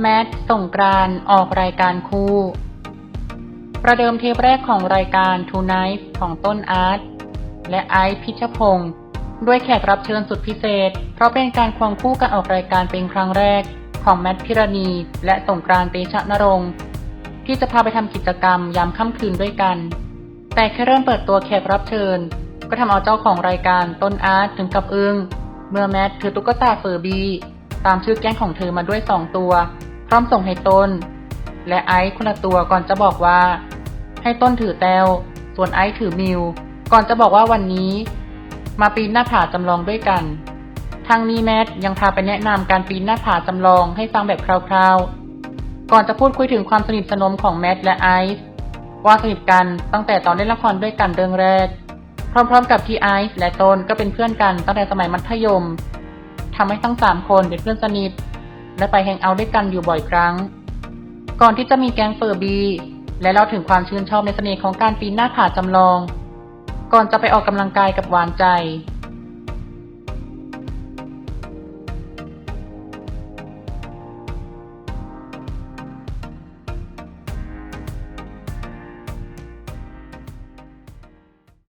แมทส่งกรานออกรายการคู่ ประเดิมเทปแรกของรายการ Tonight ของต้นอาร์ตและไอซ์พิชพงศ์ด้วยแขกรับเชิญสุดพิเศษ เพราะเป็นการควงคู่กันออกรายการเป็นครั้งแรกของแมทพิรณีและสงกรานต์เตชะนรงค์ที่จะพาไปทำกิจกรรมยามค่ำคืนด้วยกัน แต่แค่เริ่มเปิดตัวแขกรับเชิญ ก็ทำเอาเจ้าของรายการต้นอาร์ตถึงกับอึง้งเมื่อแมทถือตุ๊กตาเฟอร์บี้ตามชื่อแก๊งของเธอมาด้วยสองตัว พร้อมส่งให้ต้น และไอซ์คนละตัวก่อนจะบอกว่า ให้ต้นถือแตวส่วนไอซ์ถือมิว ก่อนจะบอกว่าวันนี้ มาปีนหน้าผาจำลองด้วยกันทางนี้แมทยังพาไปแนะนำการปีนหน้าผาจำลองให้ฟังแบบคร่าวๆ ก่อนจะพูดคุยถึงความสนิทสนมของแมทและไอซ์ว่าสนิทกันตั้งแต่ตอนเล่นละครด้วยกันเรื่องแรก พร้อมๆ กับที่ไอซ์และต้นก็เป็นเพื่อนกันตั้งแต่สมัยมัธยมทำให้ทั้งสามคนเป็นเพื่อนสนิท และไปแฮงเอาท์ด้วยกันอยู่บ่อยครั้ง ก่อนที่จะมีแก๊งเฟอร์บี และเล่าถึงความชื่นชอบในเสน่ห์ของการปีนหน้าผาจำลอง ก่อนจะไปออกกำลังกายกับหวานใจ